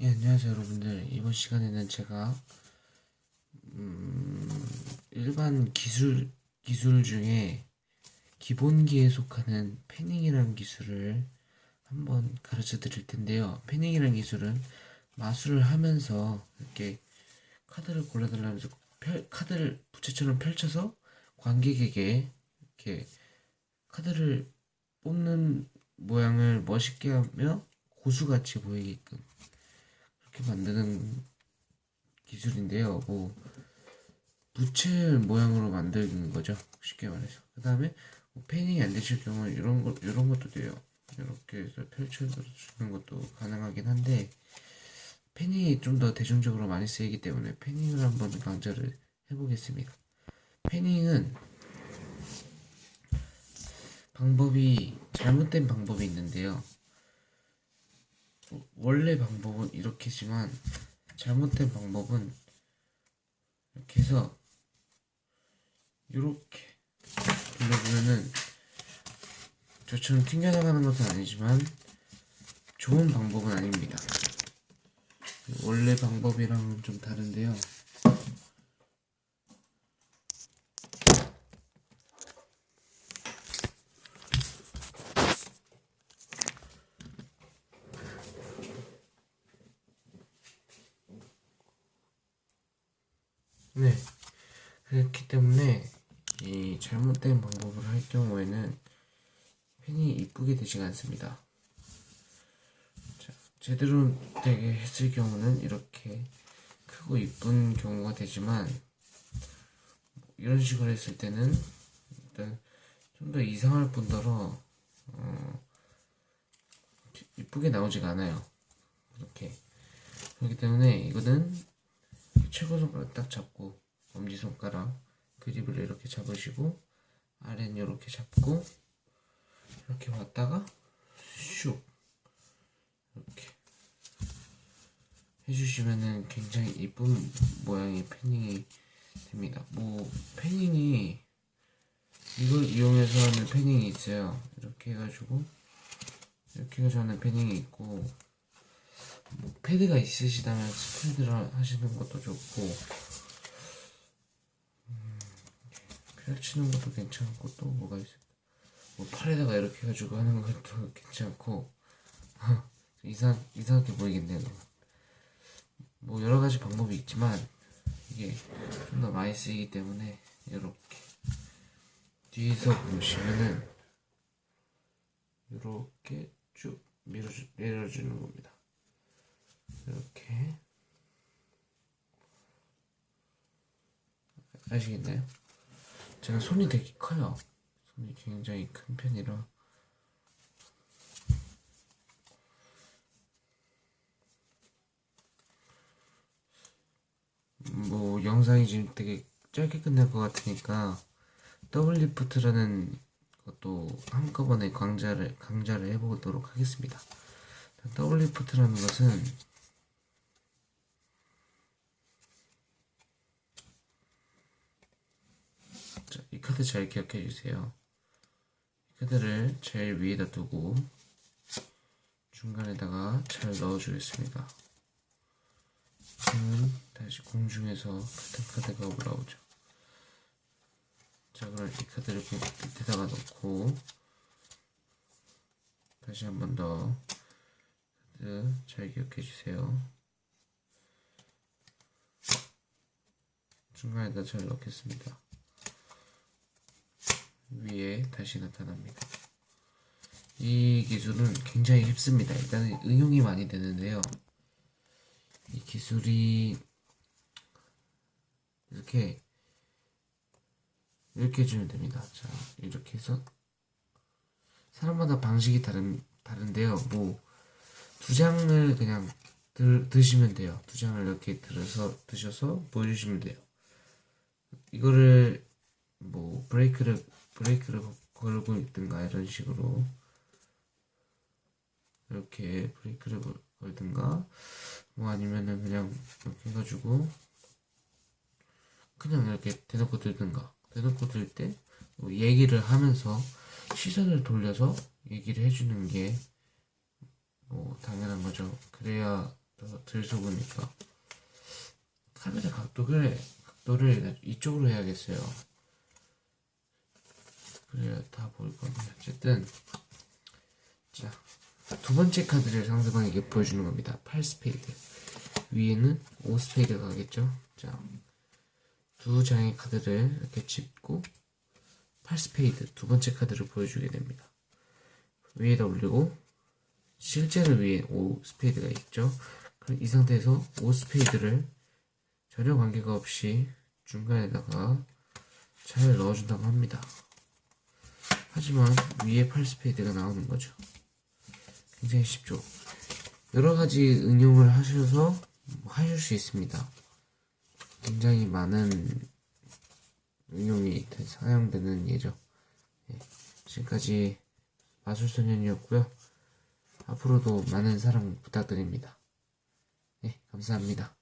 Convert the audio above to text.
예, 안녕하세요, 여러분들. 이번 시간에는 제가, 음, 일반 기술, 기술 중에 기본기에 속하는 패닝이라는 기술을 한번 가르쳐 드릴 텐데요. 패닝이라는 기술은 마술을 하면서 이렇게 카드를 골라달라면서 펼- 카드를 부채처럼 펼쳐서 관객에게 이렇게 카드를 뽑는 모양을 멋있게 하며 고수같이 보이게끔 이렇게 만드는 기술인데요. 뭐 부채 모양으로 만드는 거죠. 쉽게 말해서. 그 다음에 뭐 패닝이 안 되실 경우 이런 거 이런 것도 돼요. 이렇게 해서 펼쳐주는 것도 가능하긴 한데 패닝이 좀 더 대중적으로 많이 쓰이기 때문에 패닝을 한번 강좌를 해보겠습니다. 패닝은 방법이 잘못된 방법이 있는데요. 원래 방법은 이렇게지만 잘못된 방법은 이렇게 해서 이렇게 돌려보면은 저처럼 튕겨나가는 것은 아니지만 좋은 방법은 아닙니다. 원래 방법이랑은 좀 다른데요. 네. 그렇기 때문에 이 잘못된 방법을 할 경우에는 펜이 이쁘게 되지가 않습니다. 자, 제대로 되게 했을 경우는 이렇게 크고 이쁜 경우가 되지만 이런 식으로 했을 때는 일단 좀 더 이상할 뿐더러 어, 이쁘게 나오지가 않아요. 이렇게 그렇기 때문에 이거는 최고 손가락 딱 잡고 엄지 손가락 그립을 이렇게 잡으시고 아래는 이렇게 잡고 이렇게 왔다가 슉 이렇게 해주시면은 굉장히 이쁜 모양의 패닝이 됩니다. 뭐 패닝이 이걸 이용해서 하는 패닝이 있어요. 이렇게 해가지고 이렇게 해서 하는 패닝이 있고 뭐 패드가 있으시다면 스프레드를 하시는 것도 좋고 음, 펼치는 것도 괜찮고 또 뭐가 있어요 뭐 팔에다가 이렇게 해가지고 하는 것도 괜찮고 이상 이상하게 보이겠네요 뭐 여러 가지 방법이 있지만 이게 좀 더 많이 쓰이기 때문에 이렇게 뒤에서 보시면은 이렇게 쭉 밀어주, 내려주는 겁니다. 이렇게 아시겠나요? 제가 손이 되게 커요. 손이 굉장히 큰 편이라 뭐 영상이 지금 되게 짧게 끝날 것 같으니까 더블 리프트라는 것도 한꺼번에 강좌를 강좌를 해보도록 하겠습니다. 더블 리프트라는 것은 카드 잘 기억해 주세요. 이 카드를 제일 위에다 두고 중간에다가 잘 넣어주겠습니다. 그러면 다시 공중에서 같은 카드가 올라오죠. 자, 그럼 이 카드를 밑에다가 넣고 다시 한 번 더 카드 잘 기억해 주세요. 중간에다 잘 넣겠습니다. 위에 다시 나타납니다. 이 기술은 굉장히 쉽습니다. 일단은 응용이 많이 되는데요. 이 기술이 이렇게 이렇게 해주면 됩니다. 자, 이렇게 해서 사람마다 방식이 다른 다른데요. 뭐 두 장을 그냥 들, 드시면 돼요. 두 장을 이렇게 들어서 드셔서 보여주시면 돼요. 이거를 뭐 브레이크를 브레이크를 걸고 있든가 이런 식으로 이렇게 브레이크를 걸- 걸든가 뭐 아니면은 그냥 이렇게 해가지고 그냥 이렇게 대놓고 들든가 대놓고 들때뭐 얘기를 하면서 시선을 돌려서 얘기를 해주는 게 뭐 당연한 거죠. 그래야 더더 들썩으니까 카메라 각도를 각도를 이쪽으로 해야겠어요. 그래야 다 보일 겁니다. 어쨌든 자 두 번째 카드를 상대방에게 보여주는 겁니다. 8스페이드 위에는 5스페이드가 가겠죠. 자두 장의 카드를 이렇게 짚고 8스페이드 두 번째 카드를 보여주게 됩니다. 위에다 올리고 실제로 위에 5스페이드가 있죠. 그럼 이 상태에서 5스페이드를 전혀 관계가 없이 중간에다가 잘 넣어준다고 합니다. 하지만 위에 8스페이드가 나오는 거죠. 굉장히 쉽죠. 여러 가지 응용을 하셔서 하실 수 있습니다. 굉장히 많은 응용이 돼- 사용되는 예죠. 예, 지금까지 마술소년이었고요. 앞으로도 많은 사랑 부탁드립니다. 네, 감사합니다.